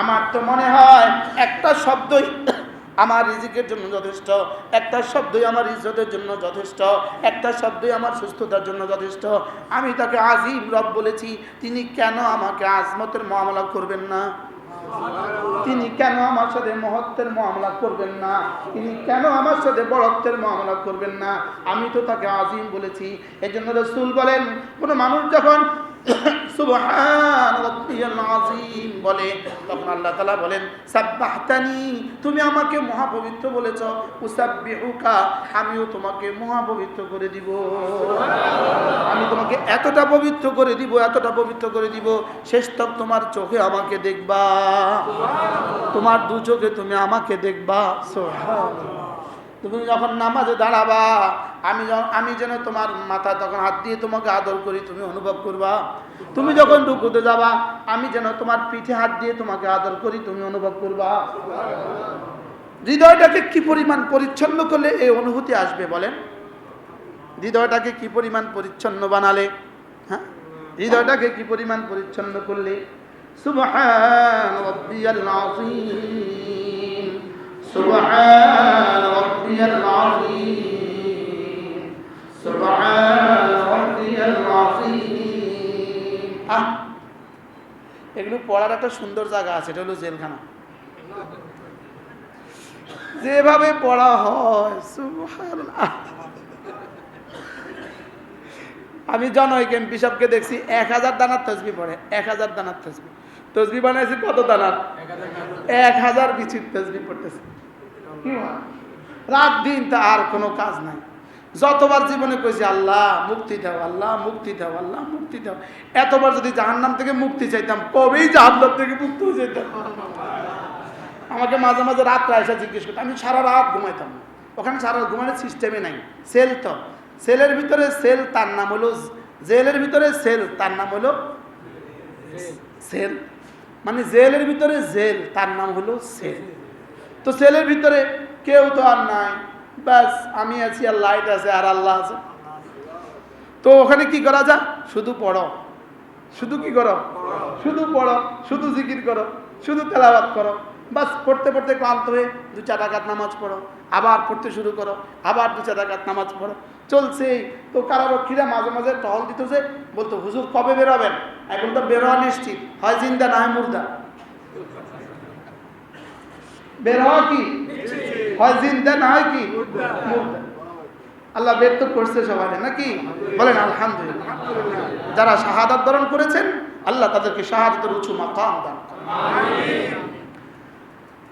আমার তো মনে হয় একটা শব্দই আমার রিজিকের জন্য যথেষ্ট, একটা শব্দই আমার ইজ্জতের জন্য যথেষ্ট, একটা শব্দই আমার সুস্থতার জন্য যথেষ্ট। আমি তাকে আজিম রব বলেছি, তিনি কেন আমাকে আজমতের মামলা করবেন না? তিনি কেন আমার সাথে মহত্বের মামলা করবেন না? তিনি কেন আমার সাথে বড়ত্বের মামলা করবেন না? আমি তো তাকে আজিম বলেছি। এই জন্য রসুল বলেন, কোনো মানুষ যখন বলে। তখন আল্লাহ তাআলা বলেন সাব্বাহতানি তুমি আমাকে মহাপবিত্র বলেছ। উসাব্বিহুকা আমিও তোমাকে মহাপবিত্র করে দিব। আমি তোমাকে এতটা পবিত্র করে দিব এতটা পবিত্র করে দিব শেষ তক তোমার চোখে আমাকে দেখবা। তোমার দু চোখে তুমি আমাকে দেখবা। সুবহানাল্লাহ। তুমি যখন নামাজে দাঁড়াবা, আমি আমি যেন তোমার মাথা তখন হাত দিয়ে তোমাকে আদর করি, তুমি অনুভব করবা। তুমি যখন রুকুতে যাবা, আমি যেন তোমার পিঠে হাত দিয়ে তোমাকে আদর করি, তুমি অনুভব করবা। হৃদয়টাকে কি পরিমাণ পরিচ্ছন্ন করলে এই অনুভূতি আসবে বলেন? হৃদয়টাকে কি পরিমাণ পরিচ্ছন্ন বানালে? হ্যাঁ? হৃদয়টাকে কি পরিমাণ পরিচ্ছন্ন করলে? সুবহান রাব্বিয়াল আযীম। রাব্বিয়াল আযীম সুবহান রাব্বিয়াল আযীম আহ, এগুলো পড়ার একটা সুন্দর জায়গা আছে, এটা হলো জেলখানা। যেভাবে পড়া হয় আমি জনৈক এমপি সাহেবকে দেখছি, এক হাজার দানার তসবি পড়ে, এক হাজার দানার তসবি। তসবি বানাইছি কত দানার? এক হাজার বিচির তসবি পড়তেছে? রাত দিন তা আর কোনো কাজ নাই। যতবার জীবনে কইছি, আল্লাহ, মুক্তি দাও, আল্লাহ, মুক্তি দাও, আল্লাহ, মুক্তি দাও। এতবার যদি জাহান্নাম থেকে মুক্তি চাইতাম, কবেই জাহান্নাম থেকে মুক্তি হয়ে যেতাম। আমাকে মাঝে মাঝে রাত্রে এসে জিজ্ঞেস করতো, আমি সারা রাত ঘুমাইতাম ওখানে সারা ঘুমানোর সিস্টেমে নাই। সেল তো। সেলের ভিতরে সেল, তার নাম হলো জেলের ভিতরে সেল, তার নাম হলো সেল। মানে জেলের ভিতরে জেল, তার নাম হলো সেল। তো সেলের ভিতরে কেউ তো আর নাই। ব্যাস, আমি আছি আর লাইট আছে আর আল্লাহ আছে। তো ওখানে কি করা যায়? শুধু পড়ো। শুধু কি করো? শুধু পড়ো, শুধু জিকির করো, শুধু তেলাবাত করো। বাস পড়তে পড়তে ক্লান্ত হয়ে দু চার টাকাত নামাজ পড়ো। আবার পড়তে শুরু করো, আবার দু চার টাকাত নামাজ পড়ো। চলছেই। তো কারারক্ষীরা মাঝে মাঝে টহল দিতেছে। বলতো, হুজুর, কবে বেরোবেন? এখন তো বেরোয়া নিশ্চিত। হয় জিন্দা না হয় মুর্দা। বের হওয়া কি হয় জিন্দা না হয় কি? আল্লাহ বের তো করছে সবাই নাকি? বলেন, আলহামদুলিল্লাহ। যারা শাহাদাত বরণ করেছেন, আল্লাহ তাদেরকে শাহাদাতের উঁচু মাকাম দান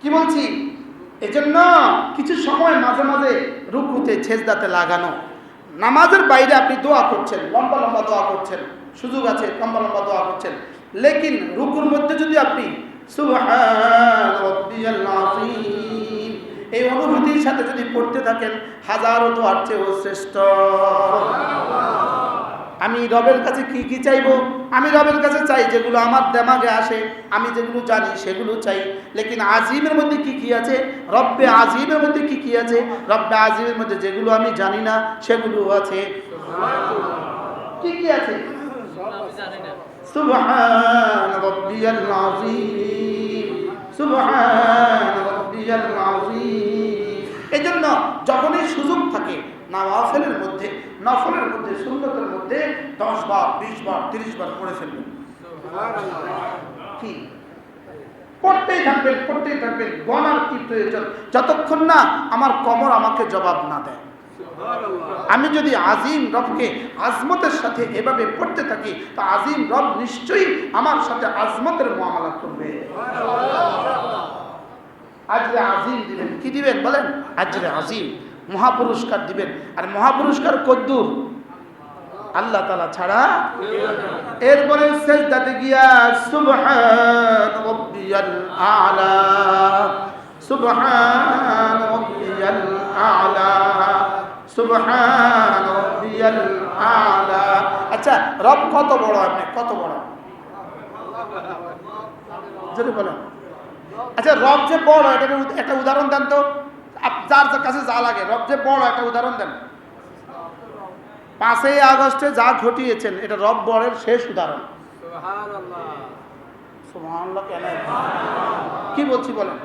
কি বলছি? এজন্য কিছু সময় মাঝে মাঝে রুকুতে ছেজদাতে লাগানো। নামাজের বাইরে আপনি দোয়া করছেন, লম্বা লম্বা দোয়া করছেন, সুযোগ আছে, লম্বা লম্বা দোয়া করছেন। লেকিন রুকুর মধ্যে যদি আপনি এই অনুভূতির সাথে যদি পড়তে থাকেন, হাজারো দোয়ার চেয়েও শ্রেষ্ঠ। আমি রবের কাছে কি কি চাইব? আমি রবের কাছে চাই যেগুলো আমার দেমাগে আসে, আমি যেগুলো জানি সেগুলো চাই। লেকিন আজিমের মধ্যে কি কি আছে? রব্বে আজিমের মধ্যে কি কি আছে? রব্বে আজিমের মধ্যে যেগুলো আমি জানি না, সেগুলো আছে। কি কি আছে? সুবহান রাব্বিয়াল আযীম। এজন্য যখনই সুযোগ থাকে নওয়াফেলের মধ্যে নফলের মধ্যে সুন্নতের মধ্যে দশ বার বিশ বার তিরিশ বার পড়ে ফেলবেন। কি পড়তেই থাকবেন পড়তেই থাকবেন গণার কি প্রয়োজন? যতক্ষণ না আমার কমর আমাকে জবাব না দেয়। আমি যদি আজিম রবকে আজমতের সাথে এভাবে পড়তে থাকি, তা আজিম রব নিশ্চয়ই আমার সাথে আজমতের মামলা করবে। আজরে আজিম দিবেন। কি দিবেন বলেন? আজরে আজিম। মহাপুরস্কার দিবেন। আর মহাপুরস্কার কদ্দুর আল্লাহ তালা ছাড়া এরপরে সেজদাতে গিয়া সুবহান রাব্বিয়াল আলা সুবহান রাব্বিয়াল আলা। আচ্ছা রব কত বড় আপনি? কত বড়? যদি বলেন। আচ্ছা রব যে বড় এটা একটা উদাহরণ দেন তো। যার কাছে যা লাগে রব যে বড় একটা উদাহরণ দেন। পাঁচই আগস্টে যা ঘটিয়েছেন এটা রব বড়ের শেষ উদাহরণ। কি বলছি বলেন?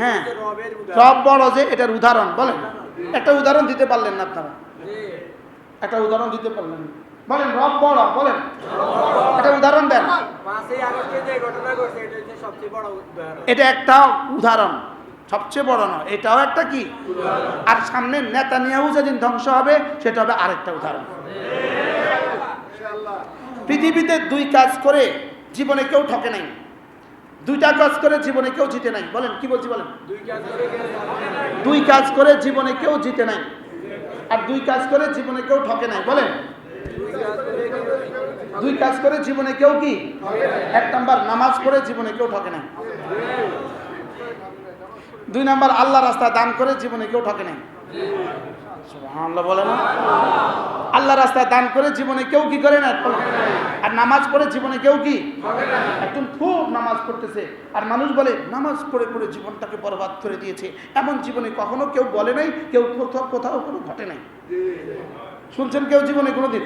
হ্যাঁ উদাহরণ। সব বড় যে এটার উদাহরণ বলেন। একটা উদাহরণ দিতে পারলেন না আপনারা। একটা উদাহরণ দিতে পারলেন বলেন রব বড় বলেন। একটা উদাহরণ দেন। পাঁচই আগস্টে যে ঘটনা ঘটছে এটা হচ্ছে সবচেয়ে বড় উদাহরণ। এটা একটা উদাহরণ। সবচেয়ে বড় নয় এটাও একটা কি? আর সামনে নেতা নিয়েও যেদিন ধ্বংস হবে সেটা হবে আরেকটা উদাহরণ। পৃথিবীতে দুই কাজ করে জীবনে কেউ ঠকে নাই। দুইটা কাজ করে জীবনে কেউ জিতে নাই। বলেন কি বলছি বলেন? দুই কাজ করে করে জীবনে কেউ জিতে নাই। আর দুই কাজ করে জীবনে কেউ ঠকে নাই। বলেন। দুই কাজ করে করে জীবনে কেউ কি? এক নাম্বার নামাজ পড়ে জীবনে কেউ ঠকে নাই। দুই নাম্বার আল্লাহ রাস্তা দান করে জীবনে কেউ ঠকে নাই। বলে না? আল্লাহ রাস্তায় দান করে জীবনে কেউ কি করে না? আর নামাজ পড়ে জীবনে কেউ কি? একজন খুব নামাজ পড়তেছে। আর মানুষ বলে, নামাজ পড়ে পড়ে জীবনটাকে বরবাদ করে দিয়েছে। এমন জীবনে কখনো কেউ বলে নাই, কেউ কোথাও কোথাও কোনো ঘটে নাই। শুনছেন কেউ জীবনে কোনোদিন?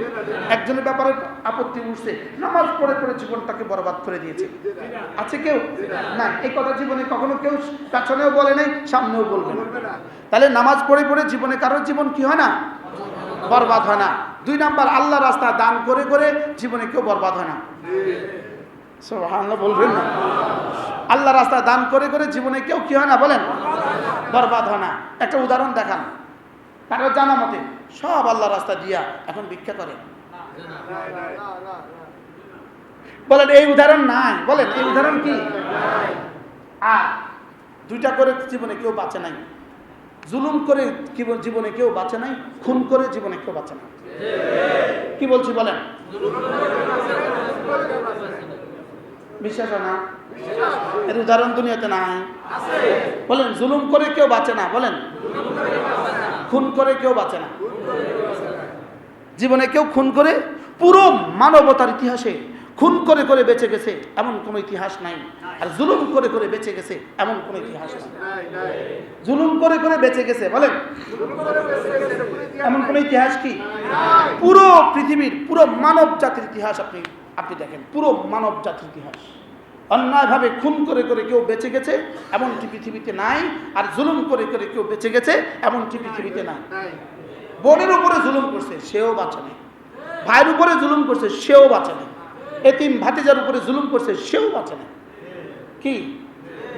একজনের ব্যাপারে আপত্তি উঠছে, নামাজ পড়ে পড়ে জীবনটাকে বরবাদ করে দিয়েছে। আছে কেউ? না, এই কথা জীবনে কখনো কেউ পেছনেও বলে নাই, সামনেও বলবে না। তাহলে নামাজ পড়ে পড়ে জীবনে কারোর জীবন কি হয় না? বরবাদ হয় না। দুই নাম্বার আল্লাহ রাস্তা দান করে করে জীবনে কেউ বরবাদ হয় না। বলবেন না? আল্লাহ রাস্তা দান করে করে জীবনে কেউ কি হয় না বলেন? বরবাদ হয় না। একটা উদাহরণ দেখান। কারও জানা মতে, সব আল্লাহ রাস্তা দিয়া এখন ভিক্ষা করে। বলেন, এই উদাহরণ নাই। বলেন, এই উদাহরণ কি? আর দুইটা করে জীবনে কেউ বাঁচে নাই। জুলুম করে জীবনে কেউ বাঁচে নাই, খুন করে জীবনে কেউ বাঁচে না কি বলছি বলেন? বিশ্বাস না? এর উদাহরণ দুনিয়াতে নাই। বলেন, জুলুম করে কেউ বাঁচে না, বলেন। খুন করে কেউ বাঁচে না। জীবনে কেউ খুন করে পুরো মানবতার ইতিহাসে খুন করে করে বেঁচে গেছে, এমন কোনো ইতিহাস নাই। আর জুলুম করে করে বেঁচে গেছে, এমন কোনো ইতিহাস নাই। জুলুম করে করে বেঁচে গেছে, বলেন। এমন কোনো ইতিহাস কি? পুরো পৃথিবীর, পুরো মানব জাতির ইতিহাস আপনি আপনি দেখেন, পুরো মানব জাতির ইতিহাস। অন্যায়ভাবে খুন করে করে কেউ বেঁচে গেছে, এমনটি পৃথিবীতে নাই। আর জুলুম করে করে কেউ বেঁচে গেছে, এমনটি পৃথিবীতে নাই। বোনের উপরে জুলুম করছে, সেও বাঁচে নেই। ভাইয়ের উপরে জুলুম করছে, সেও বাঁচে নেই। এতিম ভাতিজার উপরে জুলুম করছে, সেও বাঁচে না। কি?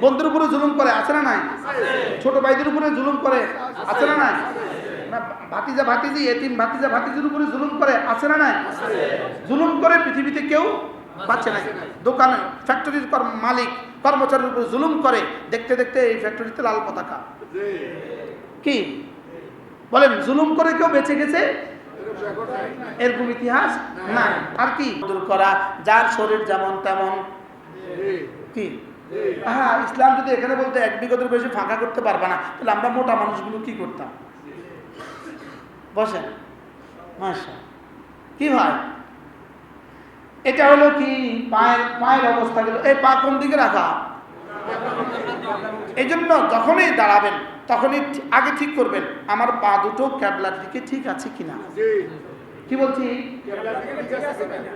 বন্ধুর উপরে জুলুম করে, আছে না নাই? ছোট ভাইদের উপরে জুলুম করে, আছে না নাই? ভাতিজা ভাতিজি, এতিম ভাতিজা ভাতিজির উপরে জুলুম করে, আছে না নাই? জুলুম করে পৃথিবীতে কেউ বাঁচে না দোকানে ফ্যাক্টরির মালিক, কর্মচারীর উপরে জুলুম করে, দেখতে দেখতে এই ফ্যাক্টরিতে লাল পতাকা। কি? বলেন, জুলুম করে কেউ বেঁচে গেছে? এরকম ইতিহাস নাই। আর কি? দূর করা, যার শরীর যেমন তেমন। কি? হ্যাঁ ইসলাম যদি এখানে বলতে এক বিগতের বেশি ফাঁকা করতে পারবে না, তাহলে আমরা মোটা মানুষগুলো কি করতাম? বসেন। কি ভাই? এটা হলো কি? পায়ের পায়ের অবস্থা গেল। এই পা কোন দিকে রাখা? এই জন্য যখনই দাঁড়াবেন তখনই আগে ঠিক করবেন আমার পা দুটো ক্যাবলার দিকে ঠিক আছে কিনা? কি বলছি?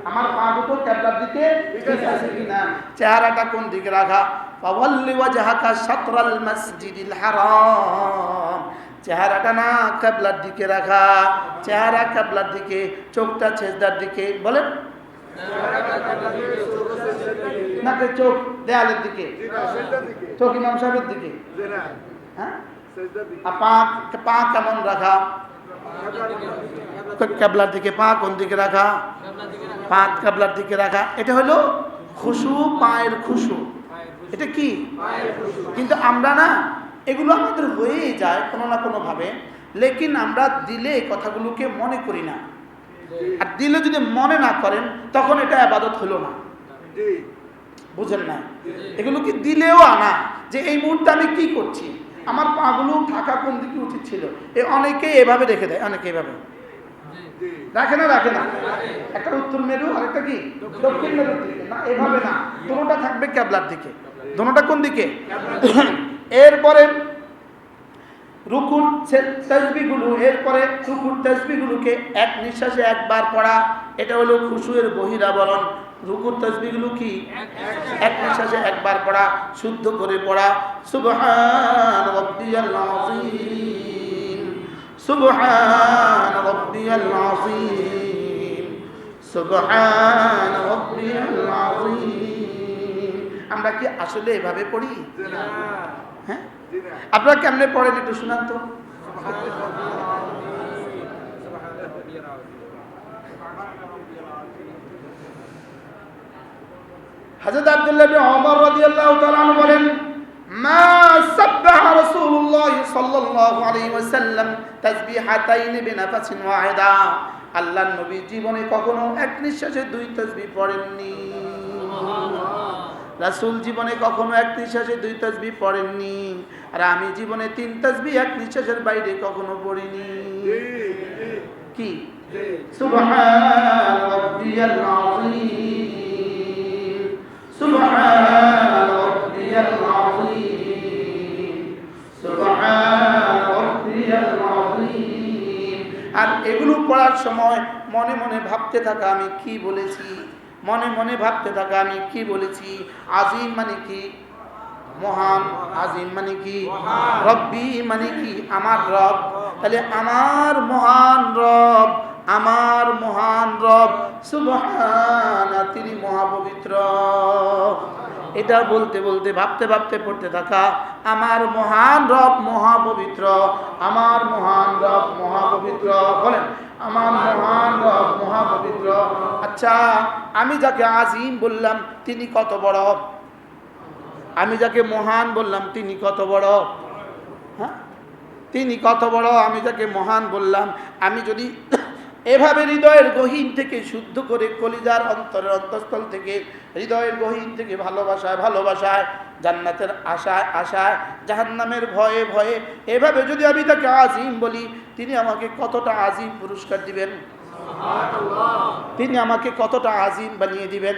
আমার পা দুটো ক্যাবলার দিকে ঠিক আছে। কিনা? চেহারাটা কোন দিকে রাখা? ফাওয়াল্লি ওয়াজহাকা শাতরাল মসজিদিল হারাম। চেহারাটা না ক্যাবলার দিকে রাখা। চেহারা ক্যাবলার দিকে চোখটা ছেজদার দিকে বলেন। নাকি চোখ দেয়ালের দিকে। চোখ ইমাম সাহেবের দিকে। হ্যাঁ? পা কেমন রাখা? ক্যাবলার দিকে পা, কোন দিকে রাখা? পা ক্যাবলার দিকে রাখা। এটা হলো খুশু, পায়ের খুশু। এটা কি? কিন্তু আমরা না, এগুলো আমাদের হয়েই যায় কোনো না কোনোভাবে, লেকিন আমরা দিলে কথাগুলোকে মনে করি না। আর দিলে যদি মনে না করেন, তখন এটা আবাদত হলো না। বুঝেন না? এগুলো কি দিলেও আনা? যে এই মুহূর্তে আমি কি করছি? আমার পাগুলো থাকা কোন দিকে উচিত ছিল? এ অনেকে এভাবে রেখে দেয়, অনেকে এভাবে। রাখে না রাখে না। একটা উত্তর মেরু আর একটা কি? দক্ষিণ মেরুর দিকে। না, এভাবে না। দুটোটা থাকবে ক্যাবলার দিকে। দুটোটা কোন দিকে? এরপরে রুকুর তসবিগুলো এরপরে রুকুর তসবিগুলোকে এক নিঃশ্বাসে একবার পড়া, এটা হলো খুশুয়ের বহিরাবরণ। রুকুর তসবিগুলো কি? এক নিঃশ্বাসে একবার পড়া শুদ্ধ করে পড়া। সুবহান রব্বিয়াল আযীম। সুবহান রব্বিয়াল আযীম। সুবহান রব্বিয়াল আযীম। আমরা কি আসলে এভাবে পড়ি? হ্যাঁ? আপনারা কেমনে পড়েন একটু শুনান তো। হযরত আব্দুল্লাহ ইবনে ওমর রাদিয়াল্লাহু তাআলা বলেন মা সাব্বাহা রাসূলুল্লাহ সাল্লাল্লাহু আলাইহি ওয়াসাল্লাম তাসবিহাতাইন বিনাফাসিন ওয়াহিদা। আল্লাহর নবী জীবনে কখনো এক নিঃশ্বাসে দুই তাসবিহ পড়েননি। রাসূল জীবনে কখনো এক নিঃশ্বাসে দুই তাসবিহ পড়েননি। আর আমি জীবনে তিন তাসবিহ এক নিঃশ্বাসের বাইরে কখনো পড়িনি। কি? সুবহান রাব্বিয়াল আযীম। আর এগুলো পড়ার সময় মনে মনে ভাবতে থাকা আমি কি বলেছি? মনে মনে ভাবতে থাকা আমি কি বলেছি? আজিম মানে কি? মহান আজিম মানে কি? রব্বি মানে কি? আমার রব। তাহলে আমার মহান রব, আমার মহান রব, সুবহানা, তিনি মহাপবিত্র। এটা বলতে বলতে, ভাবতে ভাবতে পড়তে থাকা আমার মহান রব মহাপবিত্র, আমার মহান রব মহাপবিত্র, বলেন, আমার মহান রব মহাপবিত্র। আচ্ছা আমি যাকে আজিম বললাম, তিনি কত বড়? আমি যাকে মহান বললাম, তিনি কত বড়? হ্যাঁ? তিনি কত বড়? আমি যাকে মহান বললাম, আমি যদি এভাবে হৃদয়ের গহীন থেকে শুদ্ধ করে কলিজার অন্তরের অন্তঃস্থল থেকে হৃদয়ের গহীন থেকে ভালোবাসায় ভালোবাসায়, জান্নাতের আশায় আশায়, জাহান্নামের ভয়ে ভয়ে, এভাবে যদি আমি তাকে আজিম বলি, তিনি আমাকে কতটা আজিম পুরস্কার দিবেন? তিনি আমাকে কতটা আজিম বানিয়ে দিবেন?